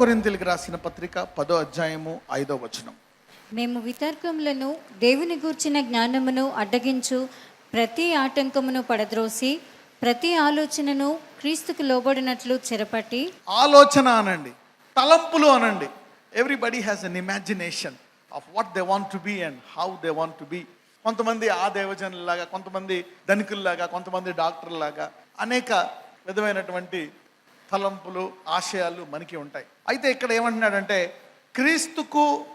కొరింతలకు రాసిన పత్రిక పదో అధ్యాయము ఐదో వచనం. మేము వితర్కములను దేవుని గూర్చిన జ్ఞానమును అడ్డగించు ప్రతి ఆటంకమును పడద్రోసి ప్రతి ఆలోచనను క్రీస్తుకు లోబడినట్లు చెరపట్టి ఆలోచన అనండి తలంపులు అనండి. Everybody has an imagination of what they want to be and how they want to be కొంతమంది ఆ దేవజనులాగా కొంతమంది ధనికుల్లాగా కొంతమంది డాక్టర్లాగా అనేక విధమైనటువంటి తలంపులు ఆశయాలు మనకి ఉంటాయి. అయితే ఇక్కడ ఏమంటున్నాడంటే క్రీస్తుకు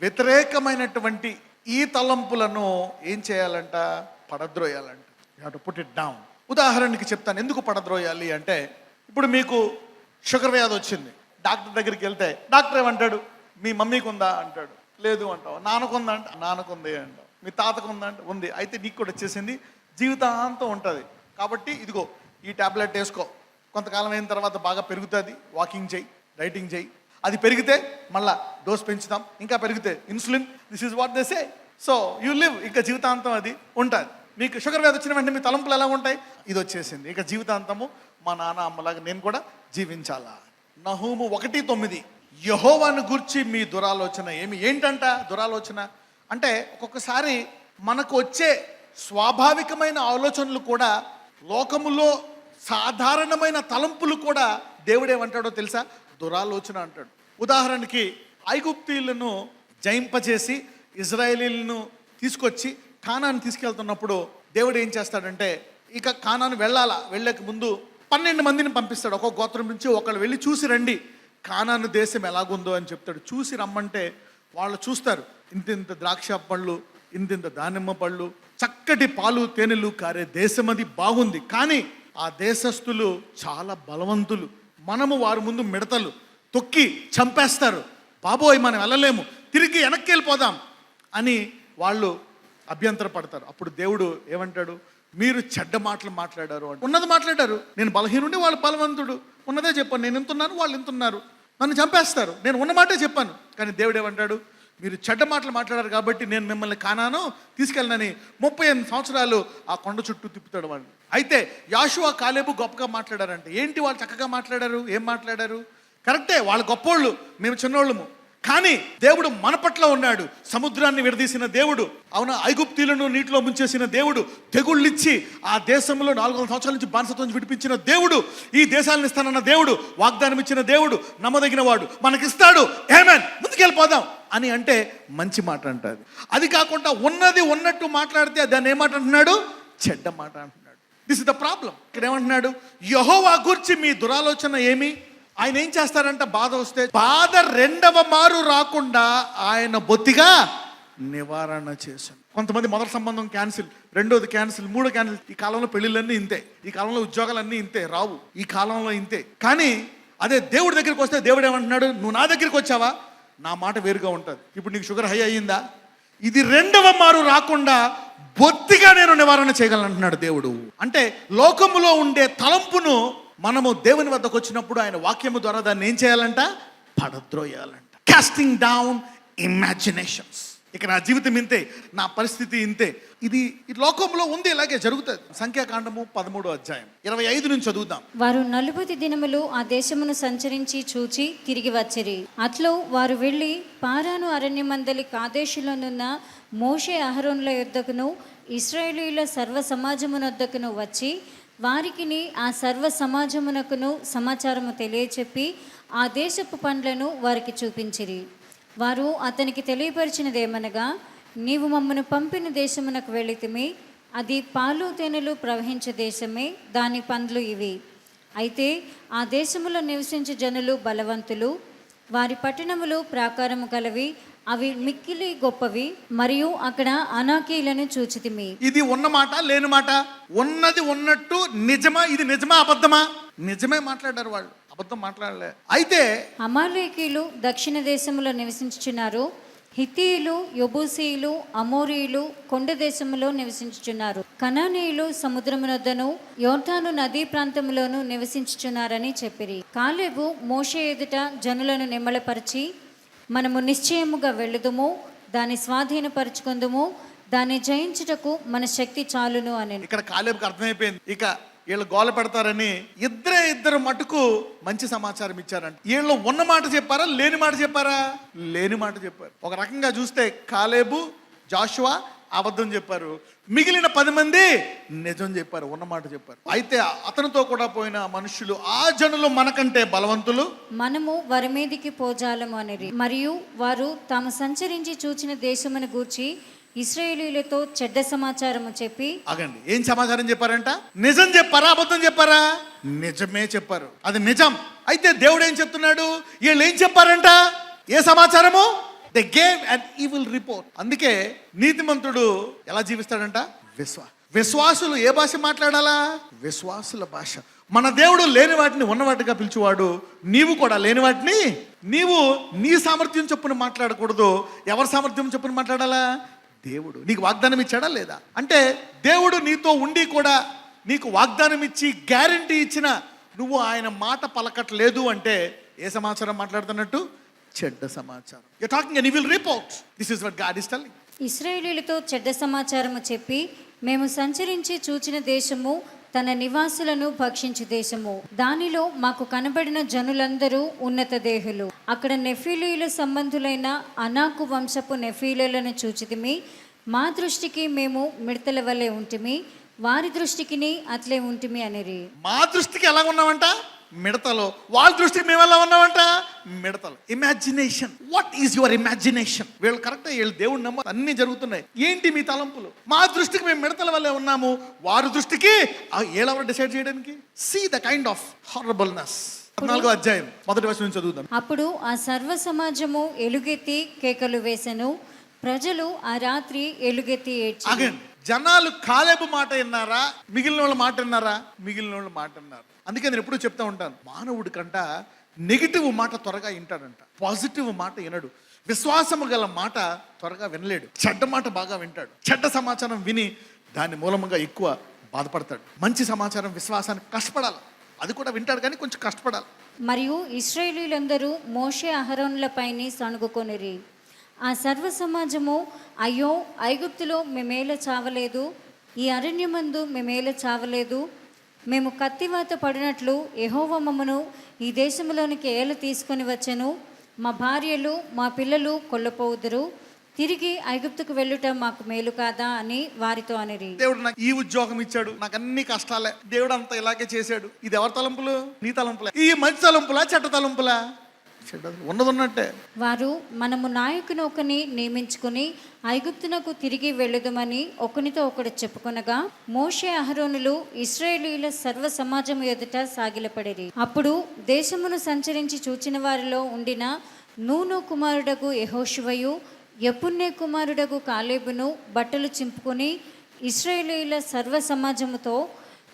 వ్యతిరేకమైనటువంటి ఈ తలంపులను ఏం చేయాలంట? పడద్రోయాలంట. You to put it down ఉదాహరణకి చెప్తాను ఎందుకు పడద్రోయాలి అంటే ఇప్పుడు మీకు షుగర్ వ్యాధి వచ్చింది. డాక్టర్ దగ్గరికి వెళ్తే డాక్టర్ ఏమంటాడు? మీ మమ్మీకి ఉందా? అంటాడు. లేదు అంటావు? నాన్నకుందా అంట. నాన్నకుంది అంటావు. మీ తాతకు ఉందా? అంటే. ఉంది. అయితే నీకు కూడా వచ్చేసింది. జీవితాంతం ఉంటుంది. కాబట్టి ఇదిగో ఈ టాబ్లెట్ వేసుకో. కొంతకాలం అయిన తర్వాత బాగా పెరుగుతుంది. వాకింగ్ చేయి డైటింగ్ చేయి. అది పెరిగితే మళ్ళా డోస్ పెంచుతాం. ఇంకా పెరిగితే insulin this is what this a so you live ఇంకా జీవితాంతం అది ఉంటుంది. మీకు షుగర్ వ్యాధి వచ్చిన వెంటనే మీ తలంపులు ఎలా ఉంటాయి? ఇది వచ్చేసింది. ఇక జీవితాంతము మా నాన్న అమ్మలాగా నేను కూడా జీవించాలా? నహూము ఒకటి తొమ్మిది. యహోవాను గూర్చి మీ దురాలోచన ఏమి? ఏంటంట దురాలోచన? అంటే ఒక్కొక్కసారి మనకు వచ్చే స్వాభావికమైన ఆలోచనలు కూడా లోకములో సాధారణమైన తలంపులు కూడా దేవుడేమంటాడో తెలుసా? దురాలోచన అంటాడు. ఉదాహరణకి ఐగుప్తీయులను జయింపజేసి ఇజ్రాయేలీలను తీసుకొచ్చి కానాన్ని తీసుకెళ్తున్నప్పుడు దేవుడు ఏం చేస్తాడంటే ఇక కానాను వెళ్ళాలా? వెళ్ళక ముందు పన్నెండు మందిని పంపిస్తాడు. ఒక్కొక్క గోత్రం నుంచి ఒకళ్ళు వెళ్ళి చూసి రండి. కానాను దేశం ఎలాగుందో అని చెప్తాడు. చూసి రమ్మంటే వాళ్ళు చూస్తారు ఇంత ఇంత ద్రాక్ష పళ్ళు ఇంత ఇంత దానిమ్మ పళ్ళు చక్కటి పాలు తేనెలు కారే దేశం అది బాగుంది. కానీ ఆ దేశస్థులు చాలా బలవంతులు. మనము వారి ముందు మిడతలు తొక్కి చంపేస్తారు. బాబోయ్ మనం వెళ్ళలేము. తిరిగి వెనక్కి వెళ్ళిపోదాం అని వాళ్ళు అభ్యంతర పడతారు అప్పుడు దేవుడు ఏమంటాడు? మీరు చెడ్డ మాటలు మాట్లాడారు అంటే ఉన్నది మాట్లాడారు. నేను బలహీనుండి వాళ్ళు బలవంతుడు. ఉన్నదే చెప్పాను. నేను ఇంతున్నాను వాళ్ళు ఇంతున్నారు. నన్ను చంపేస్తారు. నేను ఉన్న మాటే చెప్పాను. కానీ దేవుడు ఏమంటాడు? మీరు చెడ్డ మాటలు మాట్లాడారు కాబట్టి నేను మిమ్మల్ని కానాను తీసుకెళ్ళనని ముప్పై ఎనిమిది సంవత్సరాలు ఆ కొండ చుట్టూ తిప్పుతాడు వాళ్ళు అయితే యాషువా కాలేబు గొప్పగా మాట్లాడారంటే. ఏంటి వాళ్ళు చక్కగా మాట్లాడారు? ఏం మాట్లాడారు? కరెక్టే వాళ్ళు గొప్పోళ్ళు మేము చిన్నోళ్ళము. కానీ దేవుడు మన పట్ల ఉన్నాడు. సముద్రాన్ని విడదీసిన దేవుడు అవున ఐగుప్తీలను నీటిలో ముంచేసిన దేవుడు తెగుళ్ళిచ్చి ఆ దేశంలో నాలుగు వందల సంవత్సరాల నుంచి బానిసత్వం నుంచి విడిపించిన దేవుడు ఈ దేశాలను ఇస్తానన్న దేవుడు వాగ్దానం ఇచ్చిన దేవుడు నమ్మదగిన వాడు మనకిస్తాడు. ఏమేన్ ముందుకెళ్ళిపోదాం అని అంటే మంచి మాట అంటారు. అది కాకుండా ఉన్నది ఉన్నట్టు మాట్లాడితే దాన్ని ఏమాట అంటున్నాడు? చెడ్డ మాట అంటున్నాడు. దిస్ ఇస్ ద ప్రాబ్లం ఇక్కడ ఏమంటున్నాడు యహోవా గురించి మీ దురాలోచన ఏమి? ఆయన ఏం చేస్తారంట? బాధ వస్తే బాధ రెండవ మారు రాకుండా ఆయన బొత్తిగా నివారణ చేశాను కొంతమంది మొదటి సంబంధం క్యాన్సిల్ రెండోది క్యాన్సిల్ మూడో క్యాన్సిల్. ఈ కాలంలో పెళ్ళిళ్ళన్నీ ఇంతే ఈ కాలంలో ఉద్యోగాలన్నీ ఇంతే రావు. ఈ కాలంలో ఇంతే. కానీ అదే దేవుడి దగ్గరికి వస్తే దేవుడు ఏమంటున్నాడు? నువ్వు నా దగ్గరికి వచ్చావా? నా మాట వేరుగా ఉంటుంది. ఇప్పుడు నీకు షుగర్ హై అయ్యిందా? ఇది రెండవ మారు రాకుండా బొత్తిగా నేను నివారణ చేయగలను అంటున్నాడు దేవుడు. అంటే లోకములో ఉండే తలంపును మనము దేవుని వద్దకు వచ్చినప్పుడు ఆయన వాక్యము ద్వారా దాన్ని ఏం చేయాలంట? పడద్రోయాలంట. కాస్టింగ్ డౌన్ ఇమాజినేషన్స్ ఇక నా జీవితం ఇంతే నా పరిస్థితి ఇంతే. ఇది లోకంలో ఉంది ఇలాగే జరుగుతుంది. సంఖ్యాకాండము పదమూడు అధ్యాయం. ఇరవై ఐదు నుంచి చదువుదాం. వారు నలుబది దినములు ఆ దేశమును సంచరించి చూచి తిరిగి వచ్చిరి. అట్లో వారు వెళ్ళి పారాను అరణ్యమందలి కాదేశులోనున్న మోషే అహరోన్ల యొద్దకును ఇస్రాయేలీల సర్వ సమాజమునొద్దకును వచ్చి వారికిని ఆ సర్వ సమాజమునకును సమాచారము తెలియచెప్పి ఆ దేశపు పండ్లను వారికి చూపించిరి. వారు అతనికి తెలియపరిచినదేమనగా నీవు మమ్మను పంపిన దేశమునకు వెళితిమి అది పాలు తేనెలు ప్రవహించే దేశమే దాని పండ్లు ఇవి. అయితే ఆ దేశములో నివసించే జనులు బలవంతులు వారి పట్టణములు ప్రాకారము కలవి అవి మిక్కిలి గొప్పవి మరియు అక్కడ అనాకీలను చూచితిమి. ఇది ఉన్న మాట లేని మాట? ఉన్నది ఉన్నట్టు నిజమా? ఇది నిజమా? అబద్ధమా? నిజమే మాట్లాడారు వాళ్ళు. అబద్ధం మాట్లాడలే. అయితే అమాలేకీలు దక్షిణ దేశములో నివసించుచున్నారు. హిత్తీయులు యొబూసీయులు అమోరీయులు కొండ దేశములో నివసించుచున్నారు. కనానీయులు సముద్రమునొద్దను యోర్ధాను నదీ ప్రాంతములోను నివసించుచున్నారని చెప్పిరి. కాలేబు మోషే ఎదుట జనులను నిమ్మలపరిచి మనము నిశ్చయముగా వెళ్ళుదుము దాన్ని స్వాధీనపరచుకుందుము దాన్ని జయించుటకు మన శక్తి చాలును అని. ఇక్కడ కాలేబుకి అర్థమైపోయింది. ఇక వీళ్ళు గోల పెడతారని ఇద్దరే ఇద్దరు మటుకు మంచి సమాచారం ఇచ్చారంట. వీళ్ళు ఉన్న మాట చెప్పారా లేని మాట చెప్పారా? లేని మాట చెప్పారు. ఒక రకంగా చూస్తే కాలేబు జాషువా అబద్ధం చెప్పారు. మిగిలిన పది మంది నిజం చెప్పారు ఉన్న మాట చెప్పారు. అయితే అతనితో కూడా పోయిన మనుషులు ఆ జనులు మనకంటే బలవంతులు? మనము వారి మీదికి పోజాలము అనేది మరియు వారు తాము సంచరించి చూచిన దేశమును గూర్చి ఇస్రాయేలీలతో చెడ్డ సమాచారము చెప్పి ఆగండి ఏం సమాచారం చెప్పారంట? నిజం చెప్పారా అబద్ధం చెప్పారా? నిజమే చెప్పారు. అది నిజం. అయితే దేవుడు ఏం చెప్తున్నాడు? వీళ్ళు ఏం చెప్పారంట? ఏ సమాచారము? They gave an evil report అందుకే నీతిమంతుడు ఎలా జీవిస్తాడంట? విశ్వా విశ్వాసులు ఏ భాష మాట్లాడాలా? విశ్వాసుల భాష. మన దేవుడు లేని వాటిని ఉన్న వాటిగా పిలిచేవాడు. నీవు కూడా లేని వాటిని నీవు నీ సామర్థ్యం చొప్పున మాట్లాడకూడదు. ఎవరి సామర్థ్యం చొప్పున మాట్లాడాలా? దేవుడు. నీకు వాగ్దానం ఇచ్చాడా లేదా? అంటే దేవుడు నీతో ఉండి కూడా నీకు వాగ్దానం ఇచ్చి గ్యారంటీ ఇచ్చిన నువ్వు ఆయన మాట పలకట్లేదు అంటే ఏ సమాచారం మాట్లాడుతున్నట్టు? చెడ్డ సమాచారం. You talking an evil report this is what God is telling ఇస్రాయేలీలతో చెడ్డ సమాచారము చెప్పి మేము సంచరించి చూచిన దేశము తన నివాసులను భక్షించు దేశము. దానిలో మాకు కనబడిన జనులందరూ ఉన్నత దేహులు. అక్కడ నెఫీలీల సంబంధులైన అనాకు వంశపు నెఫీలీలను చూచితిమి. మా దృష్టికి మేము మిడతల వలె ఉంటిమి. వారి దృష్టికిని అట్లే ఉంటిమి అనిరి. మా దృష్టికి ఎలా ఉన్నామంట మిడతలో. వాళ్ళ దృష్టికి మేము ఎలా ఉన్నామంట? మిడతలు. Imagination what is your imagination వీళ్ళు కరెక్ట్ వీళ్ళు దేవుడు నమ్మ అన్ని జరుగుతున్నాయి. ఏంటి మీ తలంపులు? మా దృష్టికి మేము మిడతల వల్లే ఉన్నాము. వారి దృష్టికి ఏళ్ళెవరు డిసైడ్ చేయడానికి? See the kind of horribleness పద్నాలుగో అధ్యాయం మొదటి వర్షం నుంచి చదువుదాం. అప్పుడు ఆ సర్వ సమాజము ఎలుగెత్తి కేకలు వేసెను. ప్రజలు ఆ రాత్రి ఎలుగెత్తి ఏడ్చి జనాలు కాలేబు మాట విన్నారా? మిగిలిన వాళ్ళ మాట విన్నారా? మిగిలిన వాళ్ళ మాట విన్నారు. అందుకే నేను ఎప్పుడూ చెప్తా ఉంటాను. మానవుడి కంట నెగిటివ్ మాట త్వరగా వింటాడంట. పాజిటివ్ మాట వినడు. విశ్వాసము గల మాట త్వరగా వినలేడు. చెడ్డ మాట బాగా వింటాడు. చెడ్డ సమాచారం విని దాని మూలముగా ఎక్కువ బాధపడతాడు. మంచి సమాచారం విశ్వాసానికి కష్టపడాలి. అది కూడా వింటాడు కానీ కొంచెం కష్టపడాలి. మరియు ఇస్రాయేలీలందరూ మోషే అహరోన్లపైని సణుగుకొనిరి. ఆ సర్వ సమాజము అయ్యో ఐగుప్తులో మేమేల చావలేదు? ఈ అరణ్యమందు మేమేల చావలేదు? మేము కత్తివాత పడినట్లు ఎహోవ మమ్మను ఈ దేశంలోనికి ఏల తీసుకొని వచ్చెను? మా భార్యలు మా పిల్లలు కొల్లపోవుదురు. తిరిగి ఐగుప్తుకు వెళ్ళుట మాకు మేలు కాదా? అని వారితో అనిరి. దేవుడు నాకు ఈ ఉద్యోగం ఇచ్చాడు. నాకు అన్ని కష్టాలే. దేవుడు అంతా ఇలాగే చేశాడు. ఇది ఎవరి తలంపులు? నీ తలంపులే. ఈ మంచి తలంపులా చెడ్డ తలంపులా? ఉన్నదన్నట్టే వారు మనము నాయకుని ఒకని నియమించుకుని ఐగుప్తునకు తిరిగి వెళ్ళదుమని ఒకనితో ఒకడు చెప్పుకొనగా మోషే అహరోనులు ఇస్రాయేలీల సర్వ సమాజం ఎదుట సాగిలపడేది అప్పుడు దేశమును సంచరించి చూచిన వారిలో ఉండిన నూను కుమారుడగు యహోశివయు యపుణ్య కుమారుడగు కాలేబును బట్టలు చింపుకొని ఇస్రాయేలీల సర్వ సమాజముతో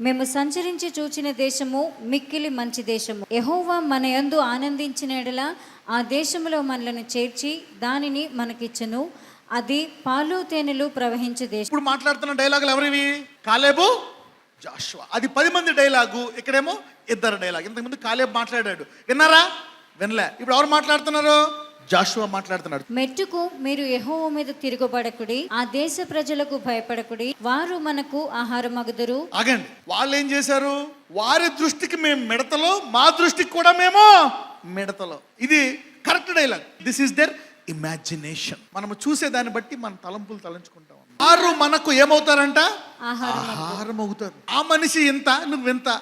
మేము సంచరించి చూచిన దేశము మిక్కిలి మంచి దేశము. ఎహోవా మన యందు ఆనందించిన ఎడల ఆ దేశములో మనలను చేర్చి దానిని మనకిచ్చను. అది పాలు తేనెలు ప్రవహించే దేశం. ఇప్పుడు మాట్లాడుతున్న డైలాగులు ఎవరివి? కాలేబు జాషువా. అది పది మంది డైలాగు ఇక్కడేమో ఇద్దరు డైలాగ్. ఇంతకుముందు కాలేబు మాట్లాడాడు. విన్నారా? వినలే. ఇప్పుడు ఎవరు మాట్లాడుతున్నారు? జాషువా మాట్లాడుతున్నాడు. మెట్టుకు మీరు యెహోవా మీద తిరుగుబడకుడి ఆ దేశ ప్రజలకు భయపడకుడి వారు మనకు ఆహారమగుదురు. ఆగండి. వాళ్ళు ఏం చేశారు? వారి దృష్టికి మేము మిడతలో మా దృష్టికి కూడా మేము మిడతలో. ఇది correct dialogue. This is their imagination మనము చూసే దాన్ని బట్టి మన తలంపులు తలంచుకుంటాం. వారు మనకు ఏమవుతారంట? ఆహారం ఆహారం అవుతారు ఆ మనిషి ఇంత నువ్వు ఇంత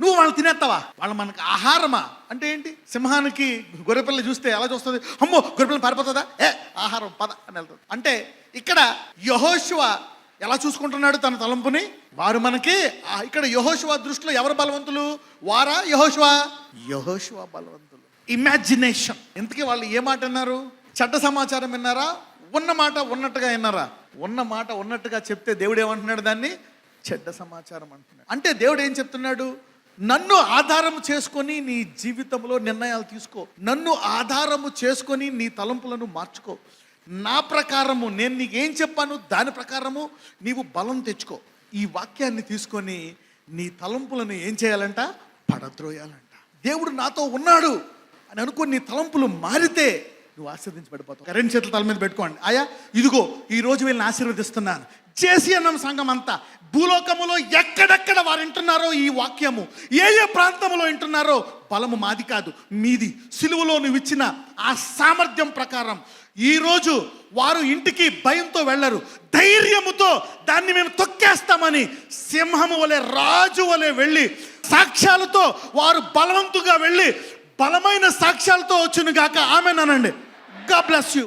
నువ్వు వాళ్ళు తినేస్తావా? వాళ్ళు మనకు ఆహారమా? అంటే ఏంటి? సింహానికి గొర్రెపిల్ల చూస్తే ఎలా చూస్తుంది? అమ్మో గొర్రెపిల్ల పారిపోతుందా? ఏ ఆహారం పద అని వెళ్తుంది. అంటే ఇక్కడ యహోశివ ఎలా చూసుకుంటున్నాడు తన తలంపుని? వారు మనకి ఇక్కడ యహోశివ దృష్టిలో ఎవరు బలవంతులు? వారా యహోశివ యహోశివ బలవంతులు. ఇమాజినేషన్ ఇంతకీ వాళ్ళు ఏ మాట విన్నారు? చెడ్డ సమాచారం విన్నారా? ఉన్న మాట ఉన్నట్టుగా విన్నారా? ఉన్న మాట ఉన్నట్టుగా చెప్తే దేవుడు ఏమంటున్నాడు దాన్ని? చెడ్డ సమాచారం అంటున్నాడు. అంటే దేవుడు ఏం చెప్తున్నాడు? నన్ను ఆధారము చేసుకొని నీ జీవితంలో నిర్ణయాలు తీసుకో. నన్ను ఆధారము చేసుకొని నీ తలంపులను మార్చుకో. నా ప్రకారము నేను నీకు ఏం చెప్పాను దాని ప్రకారము నీవు బలం తెచ్చుకో. ఈ వాక్యాన్ని తీసుకొని నీ తలంపులను ఏం చేయాలంట? పడద్రోయాలంట. దేవుడు నాతో ఉన్నాడు అని అనుకుని నీ తలంపులు మారితే నువ్వు ఆశీర్వదించబడిపోతావు కరెంట్ చేతుల తల మీద పెట్టుకోండి. ఆయా ఇదిగో ఈ రోజు వీళ్ళని ఆశీర్వదిస్తున్నాను. చేసి అన్నం సంఘం అంతా భూలోకములో ఎక్కడెక్కడ వారు వింటున్నారో ఈ వాక్యము ఏ ఏ ప్రాంతంలో వింటున్నారో బలము మాది కాదు మీది. సిలువలో నువ్వు ఇచ్చిన ఆ సామర్థ్యం ప్రకారం ఈరోజు వారు ఇంటికి భయంతో వెళ్ళరు. ధైర్యముతో దాన్ని మేము తొక్కేస్తామని సింహము వలె రాజు వలె వెళ్ళి సాక్ష్యాలతో వారు బలవంతుగా వెళ్ళి బలమైన సాక్ష్యాలతో వచ్చును గాక. ఆమె అనండి. గా బ్లెస్ యూ